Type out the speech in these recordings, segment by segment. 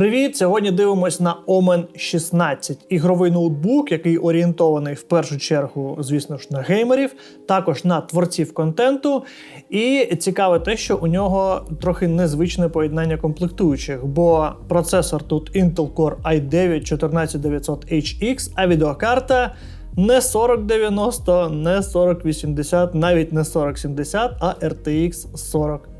Привіт! Сьогодні дивимось на Omen 16, ігровий ноутбук, який орієнтований в першу чергу, звісно ж, на геймерів, також на творців контенту. І цікаве те, що у нього трохи незвичне поєднання комплектуючих, бо процесор тут Intel Core i9 14900HX, а відеокарта. Не 4090, не 4080, навіть не 4070, а RTX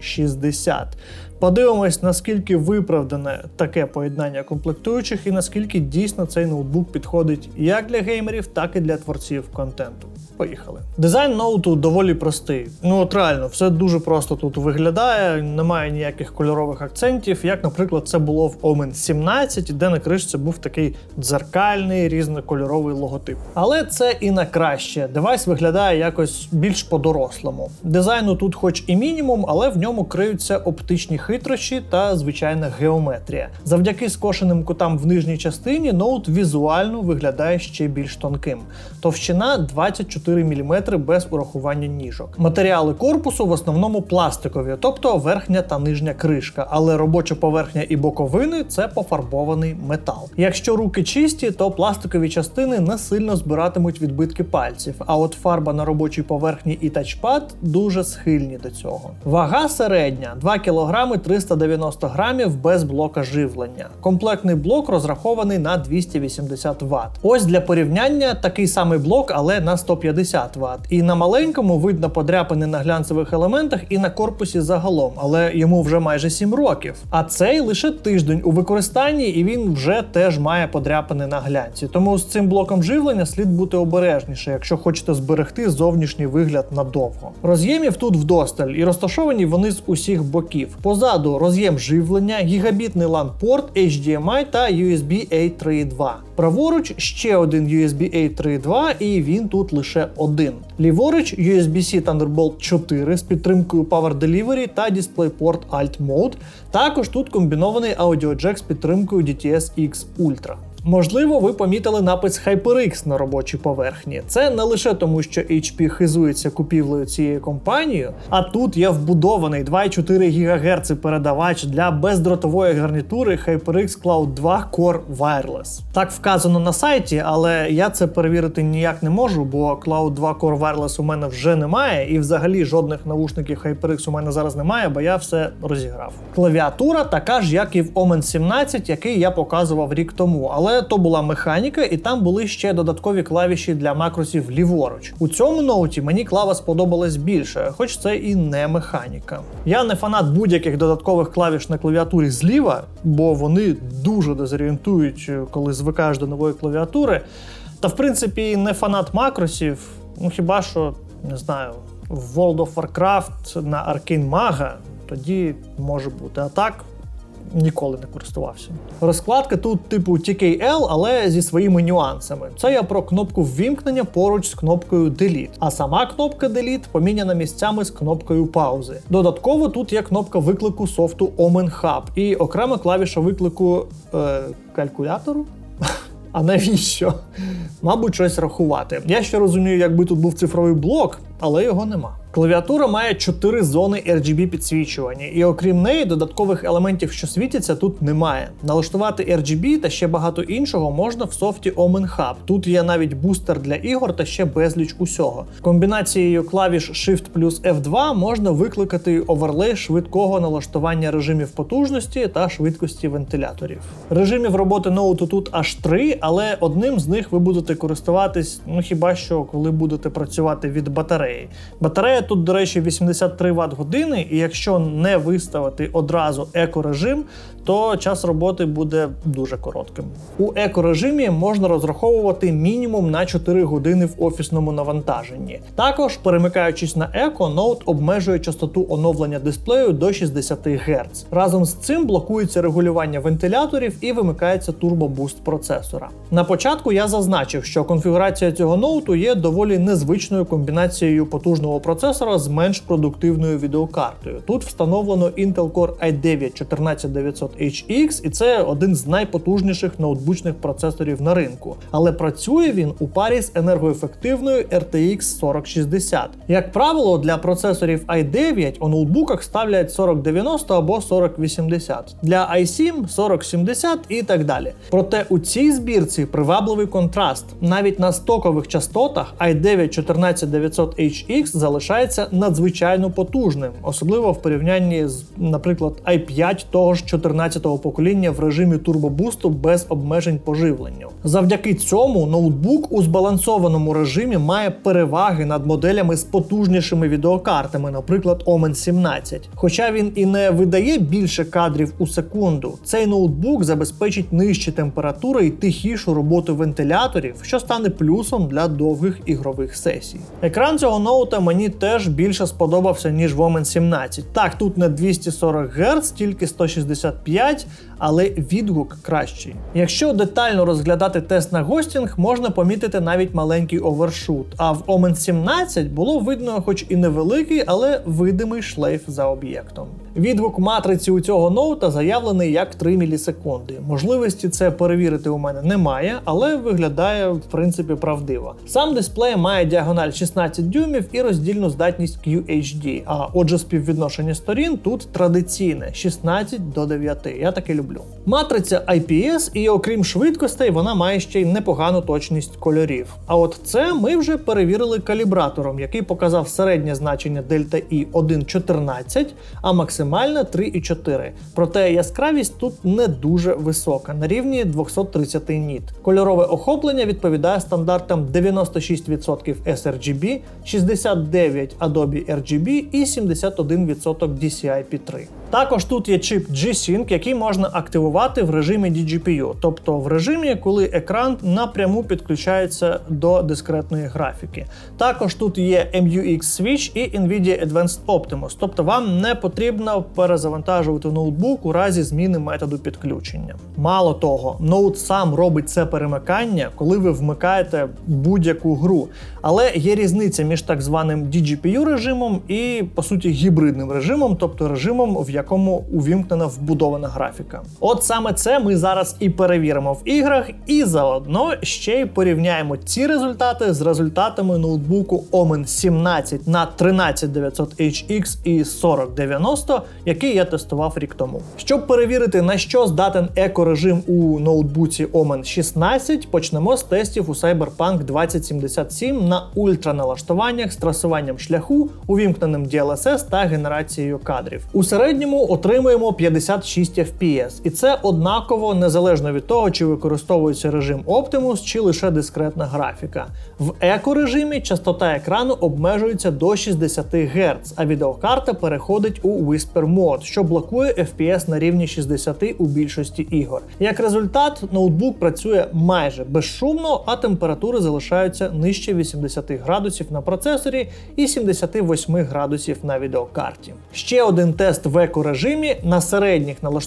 4060. Подивимось, наскільки виправдане таке поєднання комплектуючих і наскільки дійсно цей ноутбук підходить як для геймерів, так і для творців контенту. Поїхали. Дизайн ноуту доволі простий. Ну от реально, все дуже просто тут виглядає, немає ніяких кольорових акцентів, як, наприклад, це було в Omen 17, де на кришці був такий дзеркальний різнокольоровий логотип. Але це і на краще. Девайс виглядає якось більш по-дорослому. Дизайну тут, хоч і мінімум, але в ньому криються оптичні хитрощі та звичайна геометрія. Завдяки скошеним кутам в нижній частині ноут візуально виглядає ще більш тонким. Товщина 24 мм без урахування ніжок. Матеріали корпусу в основному пластикові, тобто верхня та нижня кришка, але робоча поверхня і боковини це пофарбований метал. Якщо руки чисті, то пластикові частини не сильно збиратимуть відбитки пальців, а от фарба на робочій поверхні і тачпад дуже схильні до цього. Вага середня 2 кг 390 грамів без блока живлення. Комплектний блок розрахований на 280 Вт. Ось для порівняння такий самий блок, але на 150 Вт. І на маленькому видно подряпини на глянцевих елементах і на корпусі загалом, але йому вже майже 7 років. А цей лише тиждень у використанні, і він вже теж має подряпини на глянці. Тому з цим блоком живлення слід бути обережніше, якщо хочете зберегти зовнішній вигляд надовго. Роз'ємів тут вдосталь, і розташовані вони з усіх боків. Позаду роз'єм живлення, гігабітний LAN-порт, HDMI та USB A 3.2. Праворуч ще один USB A 3.2, і він тут лише один. Ліворуч USB-C Thunderbolt 4 з підтримкою Power Delivery та DisplayPort Alt Mode. Також тут комбінований аудіоджек з підтримкою DTS-X Ultra. Можливо, ви помітили напис HyperX на робочій поверхні. Це не лише тому, що HP хизується купівлею цією компанією, а тут є вбудований 2,4 ГГц передавач для бездротової гарнітури HyperX Cloud 2 Core Wireless. Так вказано на сайті, але я це перевірити ніяк не можу, бо Cloud 2 Core Wireless у мене вже немає, і взагалі жодних навушників HyperX у мене зараз немає, бо я все розіграв. Клавіатура така ж, як і в Omen 17, який я показував рік тому. Але то була механіка, і там були ще додаткові клавіші для макросів ліворуч. У цьому ноуті мені клава сподобалась більше, хоч це і не механіка. Я не фанат будь-яких додаткових клавіш на клавіатурі зліва, бо вони дуже дезорієнтують, коли звикаєш до нової клавіатури. Та в принципі не фанат макросів, ну хіба що не знаю, в World of Warcraft на Arcane Maga, тоді може бути. А так ніколи не користувався. Розкладка тут типу TKL, але зі своїми нюансами. Це я про кнопку ввімкнення поруч з кнопкою Delete, а сама кнопка Delete поміняна місцями з кнопкою паузи. Додатково тут є кнопка виклику софту Omen Hub і окрема клавіша виклику е, калькулятору. А навіщо? Мабуть, щось рахувати. Я ще розумію, якби тут був цифровий блок, але його нема. Клавіатура має 4 зони RGB підсвічування, і окрім неї, додаткових елементів, що світяться, тут немає. Налаштувати RGB та ще багато іншого можна в софті Omen Hub. Тут є навіть бустер для ігор та ще безліч усього. Комбінацією клавіш Shift плюс F2 можна викликати оверлей швидкого налаштування режимів потужності та швидкості вентиляторів. Режимів роботи ноуту тут аж три, але одним з них ви будете користуватись, ну хіба що коли будете працювати від батареї. Батарея тут, до речі, 83 Вт години, і якщо не виставити одразу екорежим, то час роботи буде дуже коротким. У екорежимі можна розраховувати мінімум на 4 години в офісному навантаженні. Також, перемикаючись на еко, ноут обмежує частоту оновлення дисплею до 60 Гц. Разом з цим блокується регулювання вентиляторів і вимикається турбобуст процесора. На початку я зазначив, що конфігурація цього ноуту є доволі незвичною комбінацією потужного процесора з менш продуктивною відеокартою. Тут встановлено Intel Core i9 14900HX, і це один з найпотужніших ноутбучних процесорів на ринку. Але працює він у парі з енергоефективною RTX 4060. Як правило, для процесорів i9 у ноутбуках ставлять 4090 або 4080, для i7 4070 і так далі. Проте у цій збірці привабливий контраст. Навіть на стокових частотах i9 14900HX залишається надзвичайно потужним, особливо в порівнянні з, наприклад, i5 того ж 14-го покоління в режимі турбобусту без обмежень по живленню. Завдяки цьому ноутбук у збалансованому режимі має переваги над моделями з потужнішими відеокартами, наприклад, Omen 17. Хоча він і не видає більше кадрів у секунду, цей ноутбук забезпечить нижчі температури і тихішу роботу вентиляторів, що стане плюсом для довгих ігрових сесій. Екран цього ноута мені теж більше сподобався, ніж в Omen 17. Так, тут не 240 Гц, тільки 165, але відгук кращий. Якщо детально розглядати тест на гостінг, можна помітити навіть маленький овершут. А в Omen 17 було видно, хоч і невеликий, але видимий шлейф за об'єктом. Відгук матриці у цього ноута заявлений як 3 мілісекунди. Можливості це перевірити у мене немає, але виглядає в принципі правдиво. Сам дисплей має діагональ 16 дюймів і роздільну здатність QHD. А отже, співвідношення сторін тут традиційне 16 до 9. Я таке люблю. Матриця IPS, і окрім швидкостей, вона має ще й непогану точність кольорів. А от це ми вже перевірили калібратором, який показав середнє значення дельта І 1,14, а максимальне 3,4. Проте яскравість тут не дуже висока, на рівні 230 ніт. Кольорове охоплення відповідає стандартам 96% sRGB, 69 Adobe RGB і 71% DCI-P3. Також тут є чип G-Sync, який можна активувати в режимі DGPU, тобто в режимі, коли екран напряму підключається до дискретної графіки. Також тут є MUX Switch і NVIDIA Advanced Optimus, тобто вам не потрібно перезавантажувати ноутбук у разі зміни методу підключення. Мало того, ноут сам робить це перемикання, коли ви вмикаєте будь-яку гру. Але є різниця між так званим DGPU режимом і, по суті, гібридним режимом, тобто режимом, в якому увімкнена вбудована графіка. От саме це ми зараз і перевіримо в іграх, і заодно ще й порівняємо ці результати з результатами ноутбуку Omen 17 на 13900HX і 4090, який я тестував рік тому. Щоб перевірити на що здатен екорежим у ноутбуці Omen 16, почнемо з тестів у Cyberpunk 2077 на ультраналаштуваннях з трасуванням шляху, увімкненим DLSS та генерацією кадрів. У середньому отримуємо 56 FPS, і це однаково незалежно від того, чи використовується режим Optimus, чи лише дискретна графіка. В еко-режимі частота екрану обмежується до 60 Гц, а відеокарта переходить у Whisper Mode, що блокує FPS на рівні 60 у більшості ігор. Як результат, ноутбук працює майже безшумно, а температури залишаються нижче 80 градусів на процесорі і 78 градусів на відеокарті. Ще один тест в еко-режимі на середніх налаштуваннях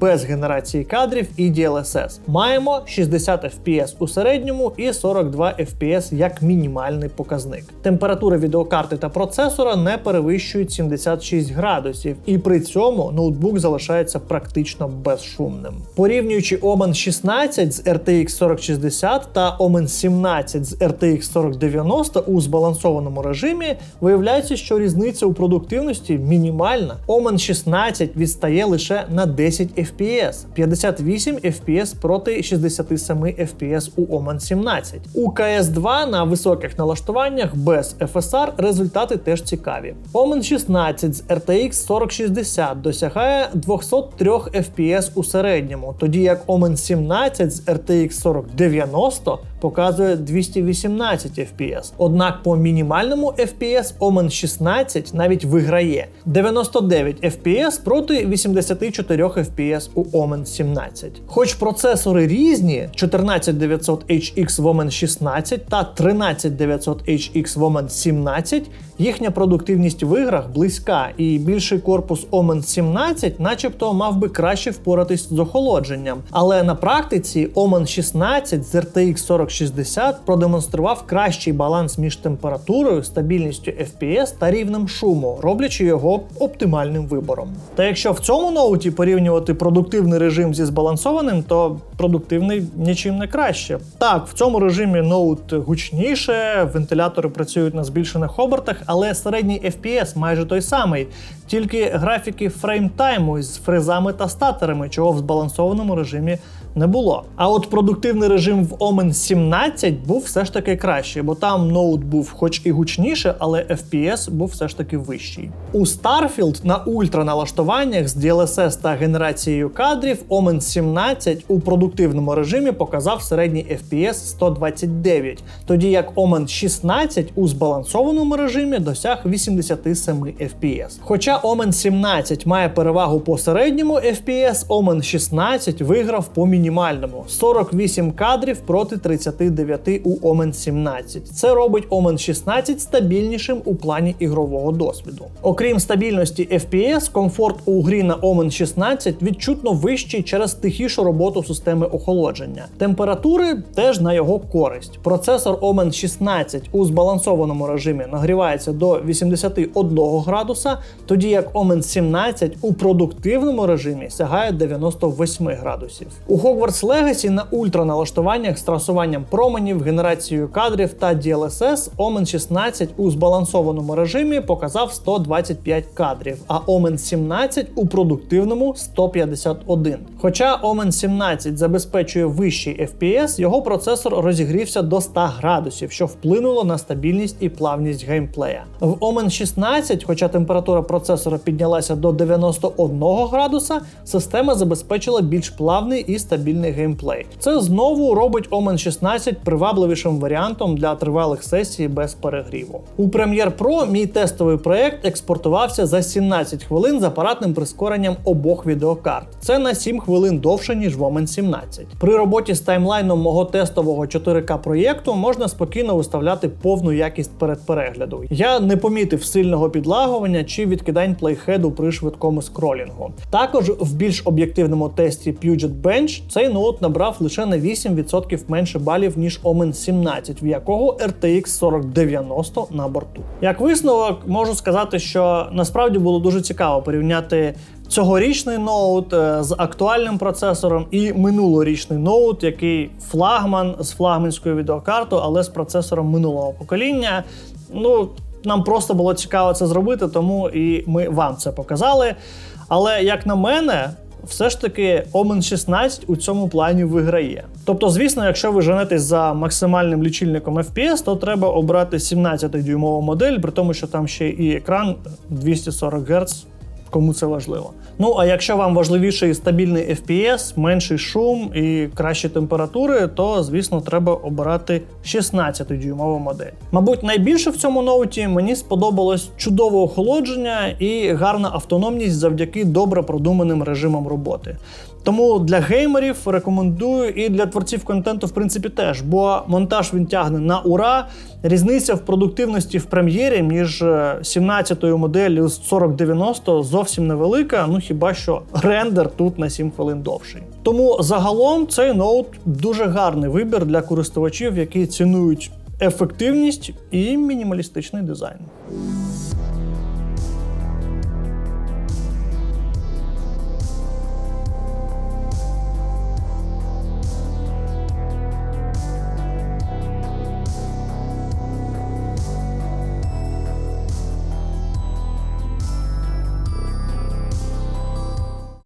без генерації кадрів і DLSS. Маємо 60 FPS у середньому і 42 FPS як мінімальний показник. Температури відеокарти та процесора не перевищують 76 градусів, і при цьому ноутбук залишається практично безшумним. Порівнюючи Omen 16 з RTX 4060 та Omen 17 з RTX 4090 у збалансованому режимі, виявляється, що різниця у продуктивності мінімальна. Omen 16 відстає лише на 10 FPS, 58 FPS проти 67 FPS у Omen 17. У CS2 на високих налаштуваннях без FSR результати теж цікаві. Omen 16 з RTX 4060 досягає 203 FPS у середньому, тоді як Omen 17 з RTX 4090 показує 218 FPS. Однак по мінімальному FPS Omen 16 навіть виграє 99 FPS проти 84 FPS у Omen 17. Хоч процесори різні, 14900HX в Omen 16 та 13900HX в Omen 17, Їхня продуктивність в іграх близька, і більший корпус Omen 17 начебто мав би краще впоратись з охолодженням. Але на практиці Omen 16 з RTX 4060 продемонстрував кращий баланс між температурою, стабільністю FPS та рівнем шуму, роблячи його оптимальним вибором. Та якщо в цьому ноуті порівнювати продуктивний режим зі збалансованим, то продуктивний нічим не краще. Так, в цьому режимі ноут гучніше, вентилятори працюють на збільшених обертах, але середній FPS майже той самий. Тільки графіки фреймтайму з фрезами та статерами, чого в збалансованому режимі не було. А от продуктивний режим в Omen 17 був все ж таки кращий, бо там ноут був хоч і гучніше, але FPS був все ж таки вищий. У Starfield на ультраналаштуваннях з DLSS та генерацією кадрів Omen 17 у продуктивному режимі показав середній FPS 129, тоді як Omen 16 у збалансованому режимі досяг 87 FPS. Хоча Omen 17 має перевагу по середньому FPS, Omen 16 виграв по мінімальному 48 кадрів проти 39 у Omen 17. Це робить Omen 16 стабільнішим у плані ігрового досвіду. Окрім стабільності FPS, комфорт у грі на Omen 16 відчутно вищий через тихішу роботу системи охолодження. Температури теж на його користь. Процесор Omen 16 у збалансованому режимі нагрівається до 81 градуса, тоді як Omen 17 у продуктивному режимі сягає 98 градусів. У Hogwarts Legacy на ультраналаштуваннях з трасуванням променів, генерацією кадрів та DLSS Omen 16 у збалансованому режимі показав 125 кадрів, а Omen 17 у продуктивному 151. Хоча Omen 17 забезпечує вищий FPS, його процесор розігрівся до 100 градусів, що вплинуло на стабільність і плавність геймплея. В Omen 16, хоча температура процесора піднялася до 91 градуса, система забезпечила більш плавний і стабільний геймплей. Це знову робить Omen 16 привабливішим варіантом для тривалих сесій без перегріву. У Premiere Pro мій тестовий проект експортувався за 17 хвилин з апаратним прискоренням обох відеокарт. Це на 7 хвилин довше, ніж в Omen 17. При роботі з таймлайном мого тестового 4К проєкту можна спокійно виставляти повну якість перед перегляду. Я не помітив сильного підлагування чи відкидань плейхеду при швидкому скролінгу. Також в більш об'єктивному тесті Puget Bench цей ноут набрав лише на 8% менше балів, ніж Omen 17, в якого RTX 4090 на борту. Як висновок, можу сказати, що насправді було дуже цікаво порівняти. Цьогорічний ноут е, з актуальним процесором і минулорічний ноут, який флагман з флагманською відеокартою, але з процесором минулого покоління. Ну, нам просто було цікаво це зробити, тому і ми вам це показали. Але як на мене, все ж таки Omen 16 у цьому плані виграє. Тобто, звісно, якщо ви женетесь за максимальним лічильником FPS, то треба обрати 17-дюймову модель, при тому, що там ще і екран 240 Гц. Кому це важливо. Ну а якщо вам важливіший стабільний FPS, менший шум і кращі температури, то звісно треба обирати 16-дюймову модель. Мабуть, найбільше в цьому ноуті мені сподобалось чудове охолодження і гарна автономність завдяки добре продуманим режимам роботи. Тому для геймерів рекомендую і для творців контенту, в принципі, теж, бо монтаж він тягне на ура. Різниця в продуктивності в прем'єрі між 17-ю моделлю з 4090 зовсім невелика. Ну хіба що рендер тут на 7 хвилин довший. Тому загалом цей ноут дуже гарний вибір для користувачів, які цінують ефективність і мінімалістичний дизайн.